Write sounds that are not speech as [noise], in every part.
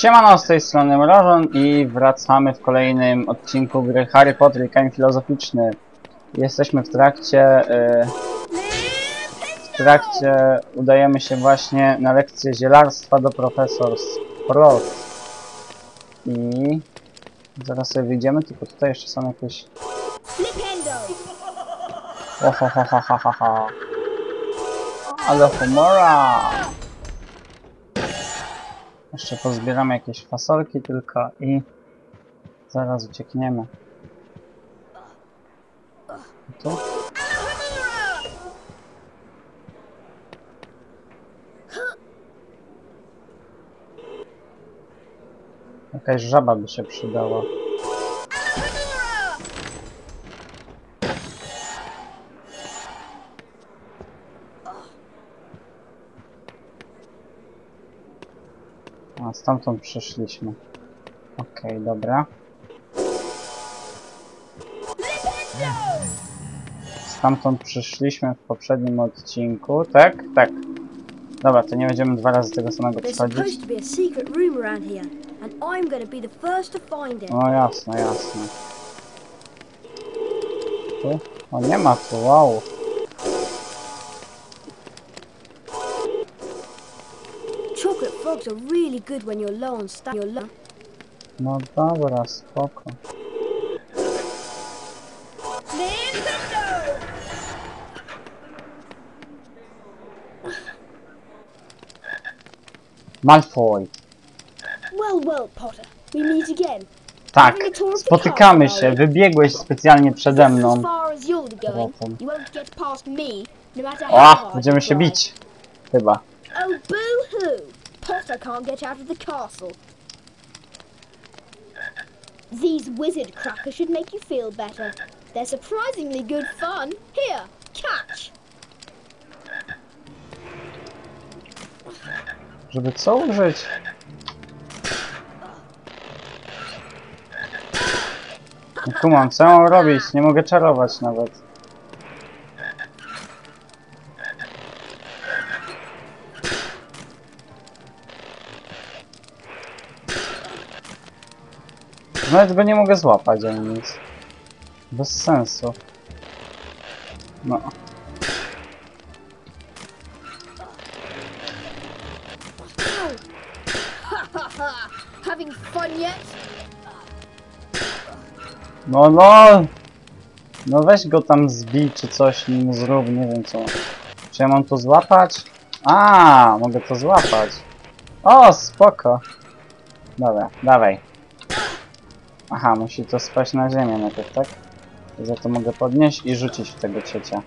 Siemano, z tej strony Mrożon i wracamy w kolejnym odcinku gry Harry Potter i Kamień Filozoficzny. Jesteśmy w trakcie... y, w trakcie udajemy się właśnie na lekcję zielarstwa do profesor Sprout. I... Zaraz sobie wyjdziemy, tylko tutaj jeszcze są jakieś... Flipendo! Ohohohohoho. Ale humora! Jeszcze pozbieramy jakieś fasolki tylko i zaraz uciekniemy. Tu? Jakaś żaba by się przydała. Stamtąd przyszliśmy. Okej, dobra. Stamtąd przyszliśmy w poprzednim odcinku, tak? Tak. Dobra, to nie będziemy dwa razy tego samego it. No jasne, jasne. Tu? O, nie ma tu, wow. Frogs are really good when you're low on stuff. You're low. No dobra, spoko. Malfoy. Well, well, Potter. We meet again. Tak, spotykamy się. Wybiegłeś specjalnie przede mną. me, no będziemy się bić. Chyba. Potter can't get out of the castle. These wizard crackers should make you feel better. They're surprisingly good fun. Here, catch! Żeby co użyć? Kumam, co mam robić? Nie mogę czarować nawet. Nawet go nie mogę złapać ani nic. Bez sensu. No. Having fun yet? No no! No weź go tam zbij czy coś nim zrób, nie wiem co. Czy ja mam to złapać? A, mogę to złapać. O, spoko. Dobra, dawaj. Aha, musi to spaść na ziemię najpierw, tak? Za to mogę podnieść i rzucić w tego ciecia.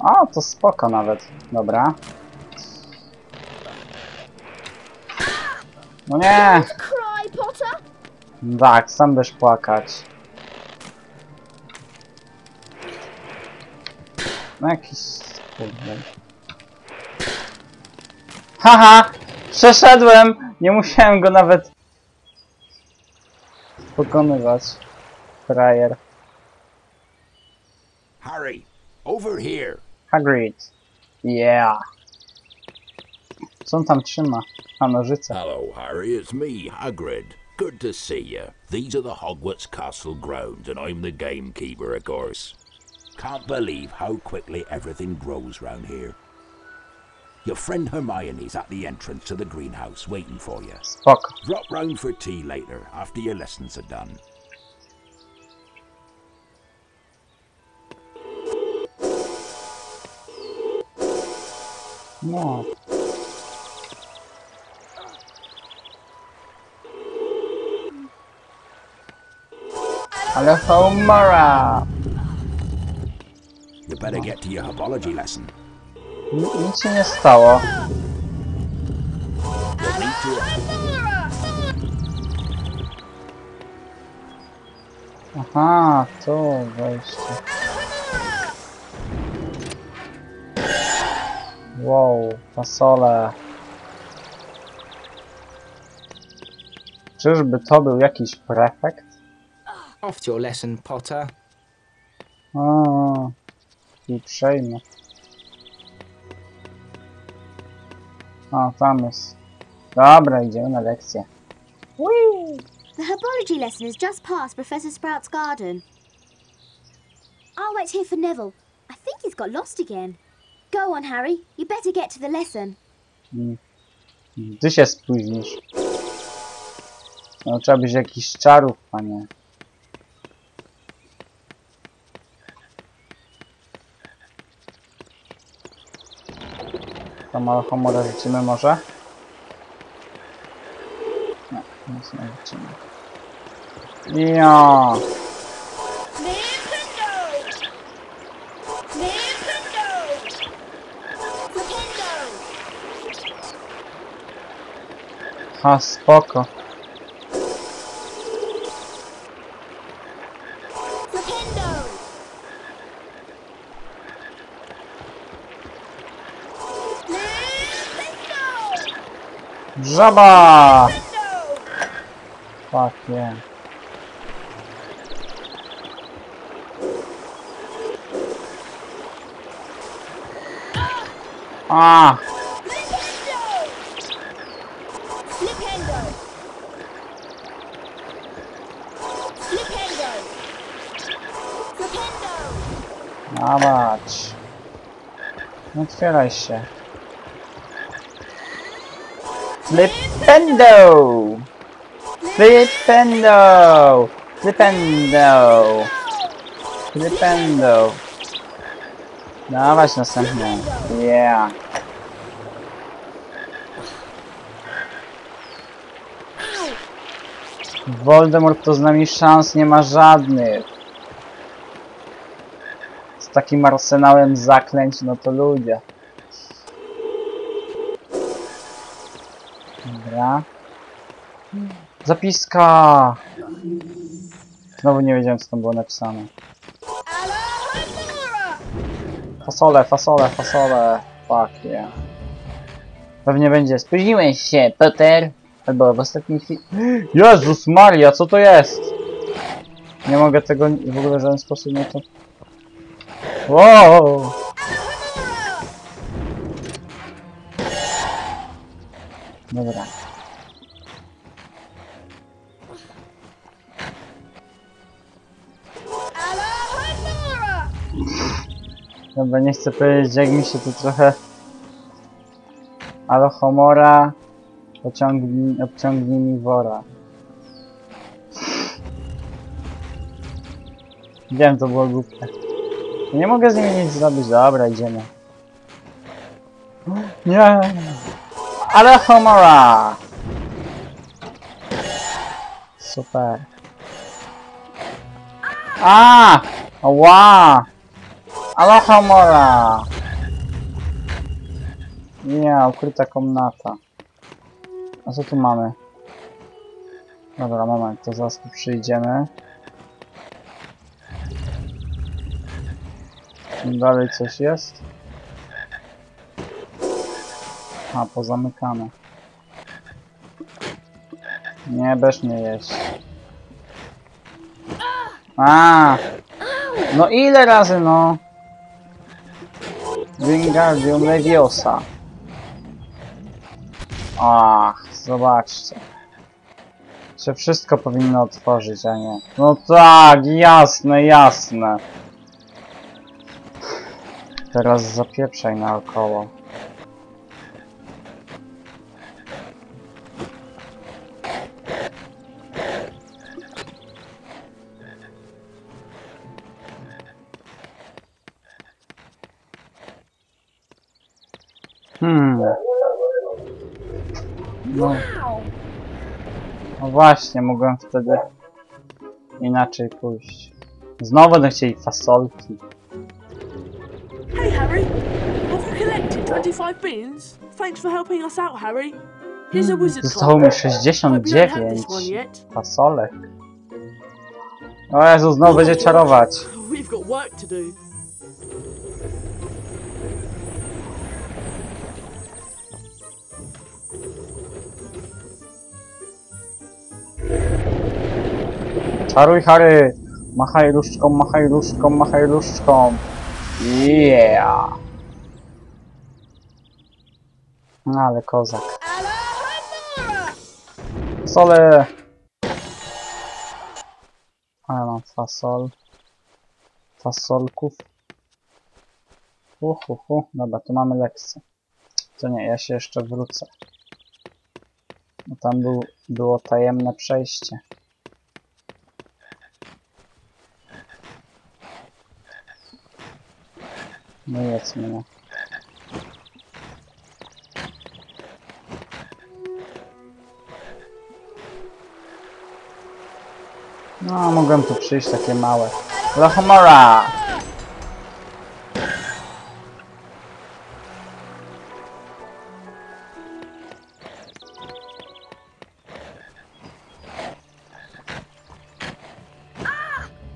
O, to spoko nawet. Dobra. No nie! Tak, sam będziesz płakać. No jakiś... kurde. Haha! Przeszedłem! Nie musiałem go nawet... pokonywać. Frajer. Harry, over here. Hagrid. Yeah. Co on tam trzyma? A nożyce. Hello, Harry. It's me, Hagrid. Good to see you. These are the Hogwarts Castle grounds, and I'm the gamekeeper, of course. Can't believe how quickly everything grows round here. Your friend Hermione's at the entrance to the greenhouse waiting for you. Spoko. Drop round for tea later after your lessons are done. No. Ale Homera! You better get to your herbology lesson. Ni- Nic się nie stało. To. Aha, tu wejście. Wow, fasole. Czyżby to był jakiś prefekt? To your lesson, Potter. A, i przejmę. A, tam jest Dobra, idziemy na lekcję. The herbology lesson is just past Professor Sprout's garden. I'll wait here for Neville. I think he's got lost again. Go on, Harry. You better get to the lesson. Ty się spóźnisz. No trzeba być jakiś czarów, panie. To małe homora życzymy może? Nie, nic nie życzymy. Ja. Ha, spoko. Żaba! Fuck yeah. A! Nintendo! dawać. Otwieraj się. Flipendo! Flipendo! Flipendo! Flipendo! Dawać następne. Yeah. Voldemort to z nami szans nie ma żadnych. Z takim arsenałem zaklęć, no to ludzie. Dobra. Zapiska! Znowu nie wiedziałem co tam było napisane. Fasole, fasole, fasole. Fuck yeah. Pewnie będzie. Spóźniłeś się, Peter. Albo w ostatniej chwili. [gasps] Jezus Maria, co to jest? Nie mogę tego w ogóle w żaden sposób nie to. Wow! Dobra. Dobra, nie chcę powiedzieć, jak mi się tu trochę... Alohomora... Pociągnij, obciągnij mi wora. Wiem, to było głupie. Nie mogę z nimi nic zrobić. Dobra, idziemy. Nie! Alohomora! Super. A! Ła! Alohomora! Nie, ukryta komnata. A co tu mamy? Dobra, moment, to zaraz tu przyjdziemy. Dalej coś jest? A, pozamykane. Nie, będziesz mnie jeść. A! No ile razy, no? Wingardium Leviosa. Ach, zobaczcie. Się wszystko powinno otworzyć, a nie. No tak, jasne, jasne. Teraz zapieprzaj naokoło. Hmm. No. no właśnie, mogłem wtedy inaczej pójść. Znowu będą chcieli fasolki. Hey Harry, have you collected 25 beans? Thanks for helping us out, Harry. Here's a wizard Zostało mi card. Hope you don't have 69 this one yet. fasolek. O Jezu, znowu będzie czarować. We've got work to do. Czaruj Harry! Machaj różdżką, machaj różdżką, machaj różdżką. Yeah! No ale kozak. Fasole! A ja mam fasol. Fasolków. Hu, hu, hu. Dobra, tu mamy lekcję. To nie, ja się jeszcze wrócę. Bo tam był, było tajemne przejście. No jest mnie. No, mogłem tu przyjść takie małe. Lohomora!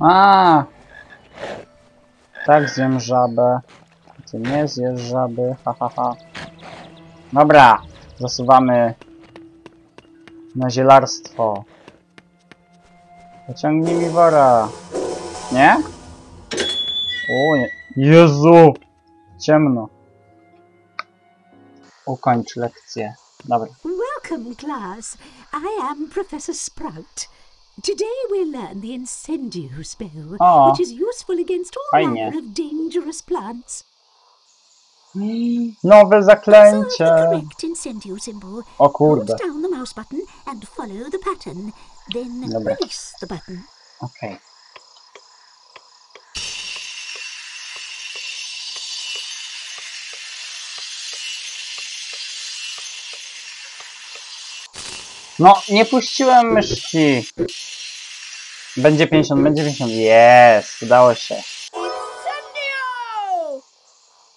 A! Tak zjem żabę. Ty nie zjesz żaby, ha ha ha. Dobra, zasuwamy na zielarstwo. Pociągnij mi wora. Nie? O nie. Jezu! Ciemno. Ukończ lekcję. Dobra. Welcome, class. I am Professor Sprout. Today we'll learn the incendio spell, Aw. which is useful against all Fajnie. manner of dangerous plants. [gasps] Nowe Observe the zaklęcie. correct incendio symbol. O kurde. Hold down the mouse button and follow the pattern. Then Dobra. release the button. Okej. No, nie puściłem myszki. Będzie 50, będzie 50. Jest, udało się. Incendio!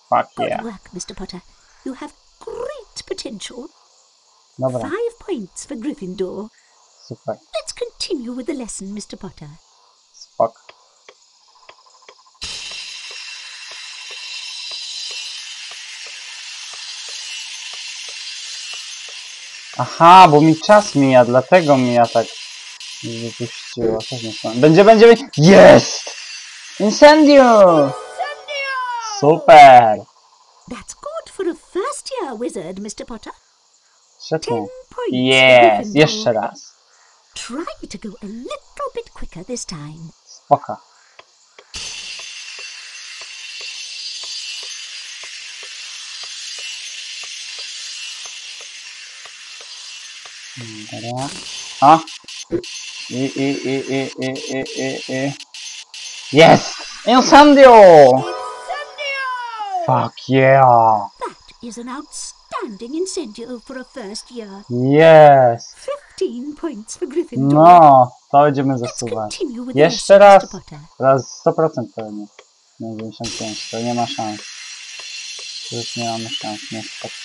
Fuck Good yeah. work, Mr. Potter. You have great potential. Dobra, Five points for Gryffindor. super. Let's continue with the lesson, Mr. Potter. Spok. Aha, bo mi czas mija, dlatego mija tak wypuściło. Też nie. Będzie, będzie, będzie. Jest! Incendio! Super! That's good for a first year wizard, Mr. Potter. Świetnie. Ten points. for Jest! Gryffindor. Jeszcze raz. Try to go a little bit quicker this time. Spoko. Dobra. O! I, i, i, i, i, i, i, i. Jest! Incendio! Fuck yeah! That is an outstanding incendio for a first year. Jest! 15 points for Gryffindor. No, to będziemy zasuwać. Jeszcze raz. Raz 100% pewnie. Nie 95, to nie ma szans. Już nie mamy szans, niestety.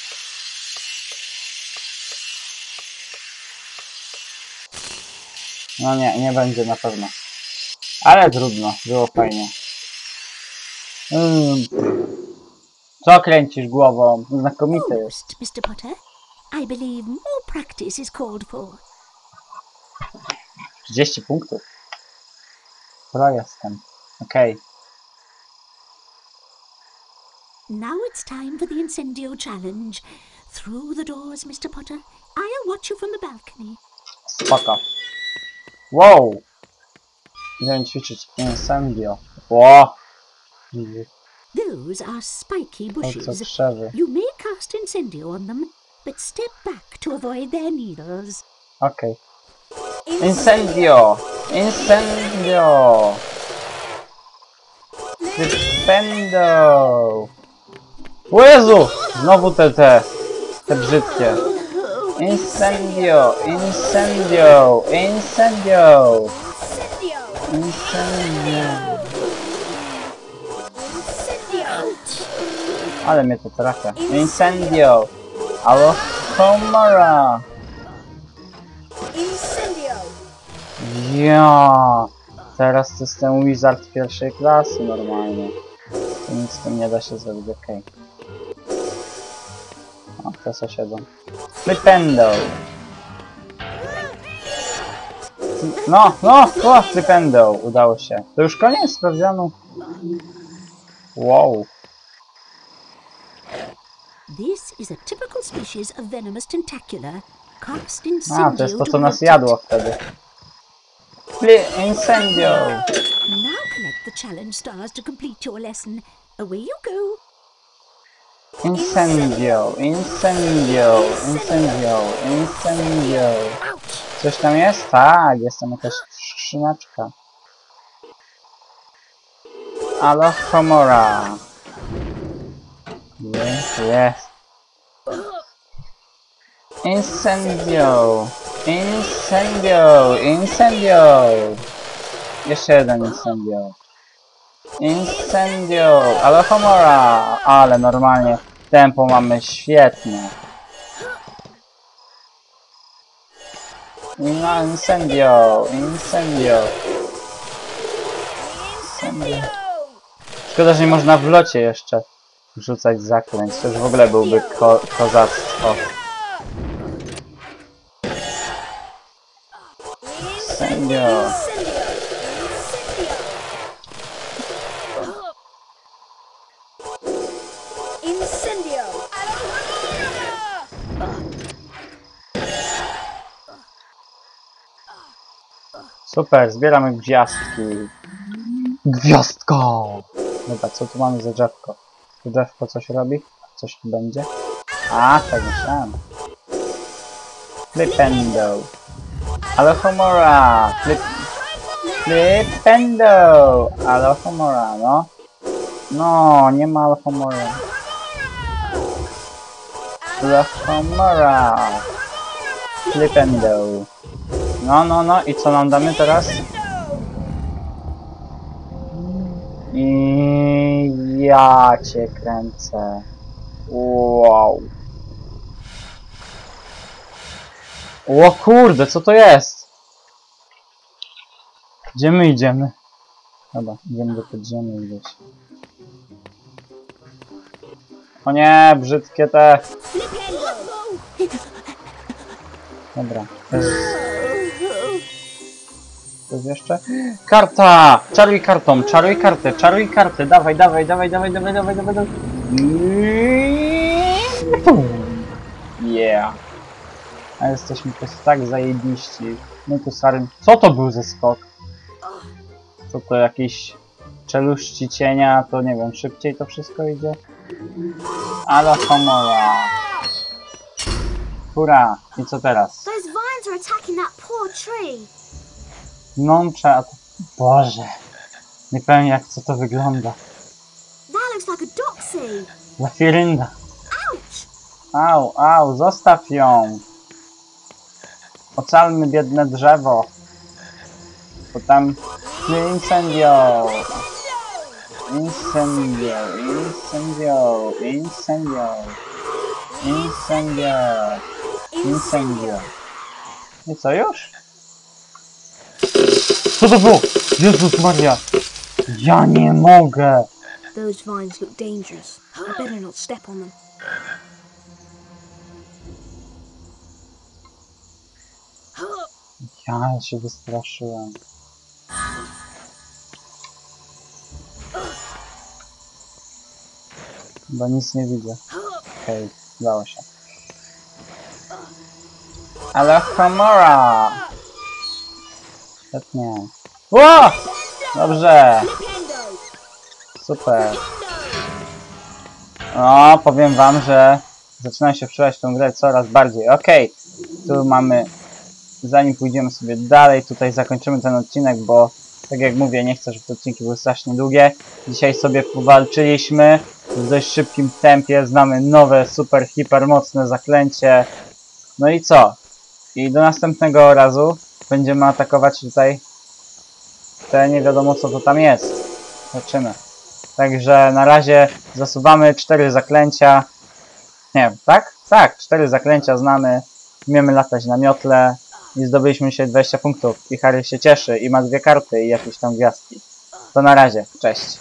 No nie, nie będzie na pewno. Ale trudno, było fajnie. Mm. Co kręcisz głową? Znakomity jest. Mr. Potter. I believe more practice is called for. 30 punktów. Pro jestem. Okej. Now it's time for the incendio challenge. Through the doors, Mr. Potter. I'll watch you from the balcony. Spoko. Wow! Idę ćwiczyć incendio. Ło! Those are spiky bushes. You may cast incendio on them, but step back to avoid their needles. Okay. Incendio! Incendio! Stupendo! O Jezu! Znowu te, te, te brzydkie. Incendio! Incendio! Incendio! Incendio! Ale mnie to trafia. Incendio! Alo! Incendio! Ja, teraz to jestem wizard pierwszej klasy normalnie. Nic z tym nie da się zrobić, okej. O, to sąsiedzą. Flipendo! No, no, o, Flipendo! Udało się. To już koniec sprawdzianu. Wow. This is a typical species of venomous tentacula cast incendio A, to jest to, co nas jadło wtedy. Fli- Incendio! Now collect the challenge stars to complete your lesson. Away you go. Incendio, incendio, incendio, incendio. Coś tam jest? Tak, jest tam jakaś skrzyneczka. Alohomora. Jest, jest. Incendio, incendio, incendio. Jeszcze jeden incendio. Incendio, Alohomora. Ale normalnie tempo mamy świetne. No, incendio, incendio. Incendio. Szkoda, że nie można w locie jeszcze rzucać zaklęć. To już w ogóle byłby ko kozactwo. Incendio. Super, zbieramy gwiazdki. Gwiazdko! Dobra, co tu mamy za drzewko? To drzewko coś robi? Coś tu będzie? A, tak myślałem. Flipendo. Alohomora! Flip... Flipendo! Alohomora, no. No, nie ma Alohomora. Alohomora! Flipendo. No, no, no. I co nam damy teraz? I ja cię kręcę. Wow. O kurde, co to jest? Gdzie my idziemy? Dobra, idziemy do podziemi gdzieś. O nie, brzydkie te. Dobra. jest- Coś jeszcze? Karta! Czaruj kartą, czaruj kartę, czaruj kartę, dawaj, dawaj, dawaj, dawaj, dawaj, dawaj, dawaj, dawaj. Yeah. A jesteśmy po prostu tak zajebiści. My tu sarym... Co to był ze skok? Co to jakieś czeluści cienia, to nie wiem, szybciej to wszystko idzie? Ale homora. Hurra! I co teraz? Those vines are attacking that poor tree. Nącza... Boże. Nie powiem jak co to wygląda. A. Lafirynda. Au, au, zostaw ją. Ocalmy biedne drzewo. Bo tam... Incendio! Incendio, incendio, incendio. Incendio. Incendio. I co już? Что это было? Иисус Марья! Я не могу! Those vines look dangerous. I better not step on them. Я еще застрашила. Да не не видел. Окей, да вообще. Алахамара! Świetnie. O! Dobrze! Super. No, powiem wam, że zaczynam się wczuwać w tą grę coraz bardziej. Okej, tu mamy zanim pójdziemy sobie dalej, tutaj zakończymy ten odcinek, bo tak jak mówię, nie chcę, żeby te odcinki były strasznie długie. Dzisiaj sobie powalczyliśmy w dość szybkim tempie, znamy nowe, super, hiper mocne zaklęcie. No i co? I do następnego razu będziemy atakować tutaj te nie wiadomo co to tam jest. Zobaczymy. Także na razie zasuwamy cztery zaklęcia. Nie tak? Tak, cztery zaklęcia znamy. Umiemy latać na miotle i zdobyliśmy się 20 punktów. I Harry się cieszy i ma dwie karty i jakieś tam gwiazdki. To na razie, cześć.